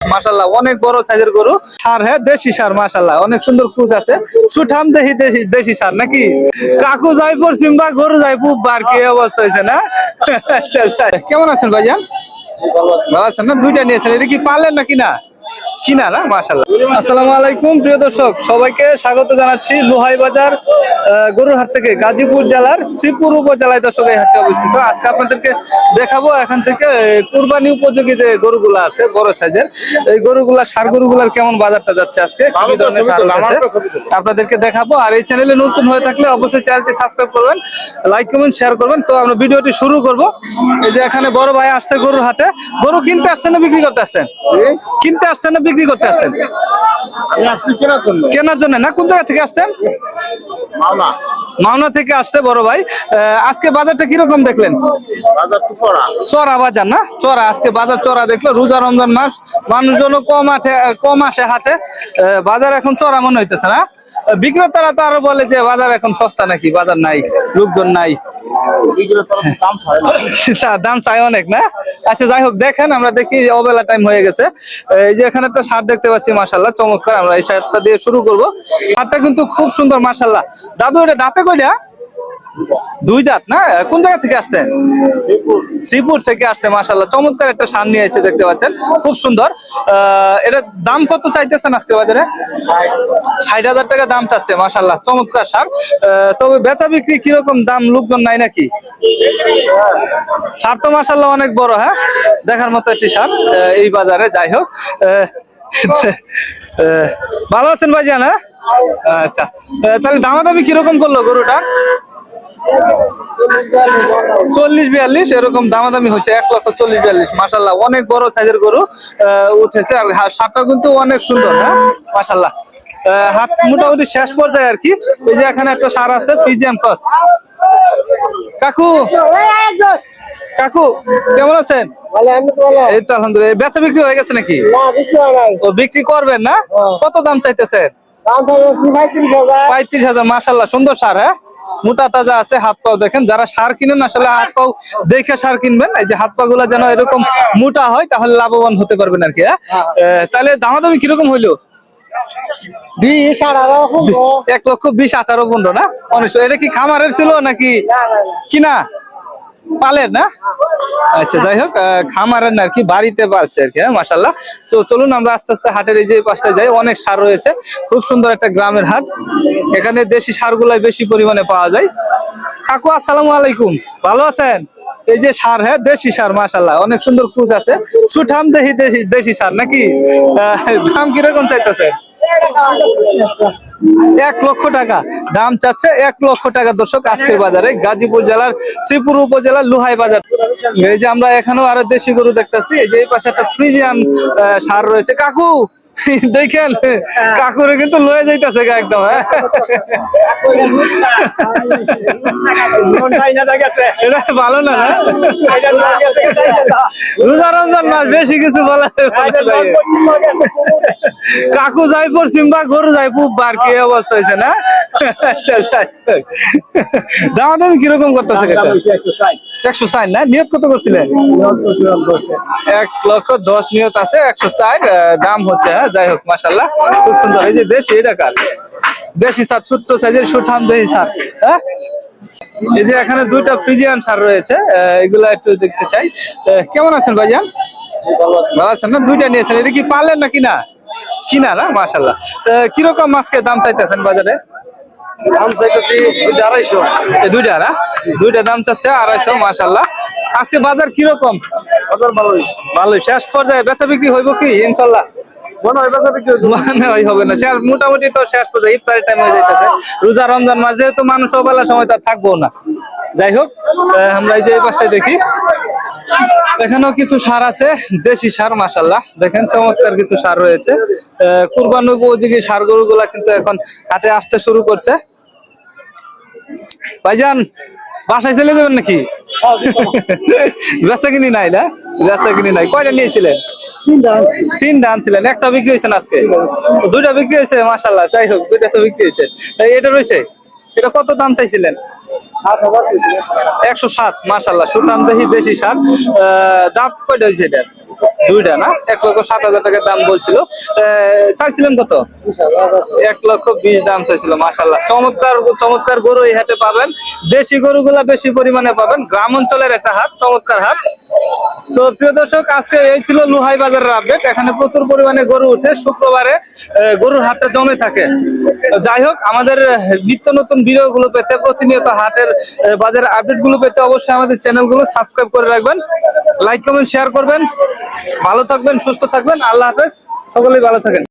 মাশাল্লাহ অনেক বড় সাইজের গরু। সার হ্যাঁ দেশি সার মাসাল্লাহ অনেক সুন্দর কুচ আছে। সুঠাম দেহি দেশি দেশি সার নাকি? কাকু যাই পড়ছিম বা গরু যাই পুব বার কি অবস্থা হয়েছে না? আচ্ছা, আচ্ছা। কেমন আছেন ভাইজান? ভালো আছেন না? দুইটা নিয়েছেন এটা কি পালেন নাকি না? কিনা না মাশাল্লাহ আসসালামু আলাইকুম প্রিয় দর্শক। সবাইকে স্বাগত জানাচ্ছি লোহাই বাজার আহ, গরুরহাট থেকে গাজীপুর জেলার শ্রীপুর উপজেলায় দর্শক এই হাটে অবস্থিত। আজকে আপনাদেরকে দেখাবো এখান থেকে কুরবানি উপযোগী যে গরুগুলো আছে বড় সাইজের এই গরুগুলা সার গরুগুলার কেমন বাজারটা যাচ্ছে আজকে। আপনাদেরকে দেখাবো আর এই চ্যানেলে নতুন হয়ে থাকলে অবশ্যই চ্যানেলটি সাবস্ক্রাইব করবেন লাইক কমেন্ট শেয়ার করবেন। তো আমরা ভিডিওটি শুরু করব। এই যে এখানে বড় ভাই আসছে গরুর হাটে। গরু কিনতে আসছেন না বিক্রি করতে আসছেন? কিনতে আসছেন না বিক্রি করতে আসছেন? কেনার জন্য। না? কোন জায়গা থেকে আসছেন? মাওনা। থেকে আসছে বড় ভাই। আজকে বাজারটা কীরকম দেখলেন? চড়া। বাজার না? চড়া। আজকে বাজার চড়া দেখল রোজা রমজান মাস। মানুষজনও কম আটে কম আসে হাটে। বাজার এখন চড়া মনে হইতেছে না? বিক্রেতারা তো আরও বলে যে বাজার এখন সস্তা নাকি, বাজার নাই, লোকজন নাই। আচ্ছা দাম চাই অনেক, না? আচ্ছা যাই হোক, দেখেন, আমরা দেখি অবেলা টাইম হয়ে গেছে। এই যে এখানে একটা শার্ট দেখতে পাচ্ছি মাসাল্লাহ চমৎকার, আমরা এই শার্টটা দিয়ে শুরু করব। শার্টটা কিন্তু খুব সুন্দর মাসাল্লাহ দাদু, এটা দাঁতে কয়টা? দুই দাঁত না? কোন জায়গা থেকে আসছেন? শ্রীপুর। থেকে আসছে মাশাল্লাহ চমৎকার একটা সার নিয়ে এসে দেখতে পাচ্ছেন। খুব সুন্দর। আহ, এটা দাম কত চাইতেছেন আজকে বাজারে? ষাট হাজার টাকা দাম চাচ্ছে মাশাল্লাহ চমৎকার সার। তবে বেচা বিক্রি কীরকম দাম? লোকজন নাই নাকি? সার তো মাশাল্লাহ অনেক বড় হ্যাঁ? দেখার মতো একটি সার এই বাজারে। যাই হোক ভালো আছেন ভাইজান হ্যাঁ? আচ্ছা। তাহলে দামাদামি কীরকম করল গরুটা চল্লিশ বিয়াল্লিশ এরকম দামাদামি হয়েছে এক লক্ষ চল্লিশ বিয়াল্লিশ। মাসাল্লাহ অনেক বড় সাইজের গরু উঠেছে। আর সারটা কিন্তু অনেক সুন্দর হ্যাঁ? মাসাল্লাহ হাট মোটামুটি শেষ পর্যায়ে আর কি। এই যে এখানে একটা সার আছে প্লাস কাকু? কাকু কেমন আছেন? এই তো আলহামদুলিল্লাহ। বেচা বিক্রি হয়ে গেছে নাকি? ও বিক্রি করবেন না? কত দাম চাইতেছেন? পঁয়ত্রিশ হাজার। মাসাল্লাহ সুন্দর সার হ্যাঁ? মোটা তাজা আছে হাত পাও দেখেন যারা সার কিনেন আসলে হাত পাও দেখে সার কিনবেন এই যে হাত পা গুলা যেন এরকম মোটা হয় তাহলে লাভবান হতে পারবেন আর কি হ্যাঁ? তাহলে দামাদামি কীরকম হইল? এক লক্ষ বিশ আঠারো পনেরো না? অনেক এটা কি খামারের ছিল নাকি কিনা? পালের, না? আচ্ছা যাই হোক খামারের আর কি, বাড়িতে পালছে আর কি হ্যাঁ মাসাল্লাহ তো চলুন আমরা আস্তে আস্তে হাটের এই যে পাশটা যাই, অনেক সার রয়েছে। খুব সুন্দর একটা গ্রামের হাট। এখানে দেশি সারগুলাই বেশি পরিমাণে পাওয়া যায়। কাকু, আসসালামু আলাইকুম। ভালো আছেন? এই যে সার হ্যাঁ দেশি সার মাশাল্লাহ অনেক সুন্দর কুচ আছে। সুঠাম দেহি, দেশি দেশি সার, নাকি? দাম কীরকম চাইতেছে এক লক্ষ টাকা। দাম চাচ্ছে এক লক্ষ টাকা দর্শক আজকের বাজারে। গাজীপুর জেলার, শ্রীপুর উপজেলার লুহাই বাজার। এই যে আমরা এখানেও আরও দেশি গরু দেখতেছি। এই যে এই পাশে একটা ফ্রিজিয়ান সার রয়েছে। কাকু দেখেন কাকুরে কিন্তু লয়ে যাইতেছে একদম হ্যাঁ। ভালো না রোজা রমজান মাস বেশি কিছু বলা। কাকু যাই পড়ছিম বা গরু যাই পুব বার কি অবস্থা হয়েছে না? আচ্ছা, যাই হোক। দামাদামি কীরকম করতেছে একশো ষাট না? নিয়ত কত করছিলেন? এক লক্ষ দশ নিয়ত আছে একশো চার দাম হচ্ছে হ্যাঁ যাই হোক মাসাল্লাহ খুব সুন্দর। এই যে দেশি এটা কার? দেশি সার ছোট্ট সাইজের সুঠাম দেশি সার হ্যাঁ? এই যে এখানে দুইটা ফ্রিজিয়ান সার রয়েছে এগুলা একটু দেখতে চাই। কেমন আছেন ভাইজান? ভালো আছেন না? দুইটা নিয়েছেন। এটা কি পারলেন না? কিনা কিনা না মাসাল্লাহ কীরকম মাছকে দাম চাইতেছেন বাজারে? দুইটা না? দুইটা দাম চাচ্ছে আড়াইশো মাসাল্লাহ আজকে বাজার কীরকম? ভালোই। ভালোই। শেষ পর্যায়ে বেচা বিক্রি হইব কি ইনশাল্লাহ মনে হবে না। শেষ মোটামুটি তো শেষ ইফতারের টাইম হয়ে যাইতেছে। রোজা রমজান মাস যেহেতু মানুষ সময় থাকব না। যাই হোক আমরা এই যে এই দেখি। এখানেও কিছু সার আছে, দেশি সার মাসাল্লাহ দেখেন, চমৎকার কিছু সার রয়েছে। কুরবান উপযোগী সার গরুগুলা কিন্তু এখন হাতে আসতে শুরু করছে। ভাইজান, বাসায় চলে যাবেন নাকি? বেচা নাই না? বেচা নাই। কয়টা নিয়েছিলেন? তিন তিনটা ছিলেন, একটা বিক্রি হয়েছেন আজকে? দুইটা বিক্রি হয়েছে মাসাল্লাহ যাই হোক, দুইটা তো বিক্রি হয়েছে। এটা রয়েছে? এটা কত দাম চাইছিলেন? একশো সাত মাসাল্লাহ সুনাম দেহি দেশি সার। দাঁত কয়টা হয়েছে এটা দুইটা না? এক লক্ষ সাত হাজার টাকা দাম বলছিল। চাইছিলেন কত? এক লক্ষ বিশ দাম চাইছিল মাসাল্লাহ চমৎকার চমৎকার গরু এই হাটে পাবেন। দেশি গরুগুলা বেশি পরিমাণে পাবেন। গ্রাম অঞ্চলের একটা হাট, চমৎকার হাট। তো প্রিয় দর্শক, আজকে এই ছিল লুহাই বাজারের আপডেট এখানে প্রচুর পরিমাণে গরু উঠে শুক্রবারে গরুর হাটটা জমে থাকে। যাই হোক, আমাদের নিত্য নতুন ভিডিও গুলো পেতে প্রতিনিয়ত হাটের বাজারের আপডেটগুলো পেতে অবশ্যই আমাদের চ্যানেলগুলো সাবস্ক্রাইব করে রাখবেন। লাইক, কমেন্ট শেয়ার করবেন। ভালো থাকবেন সুস্থ থাকবেন। আল্লাহ হাফেজ। সকলেই ভালো থাকেন।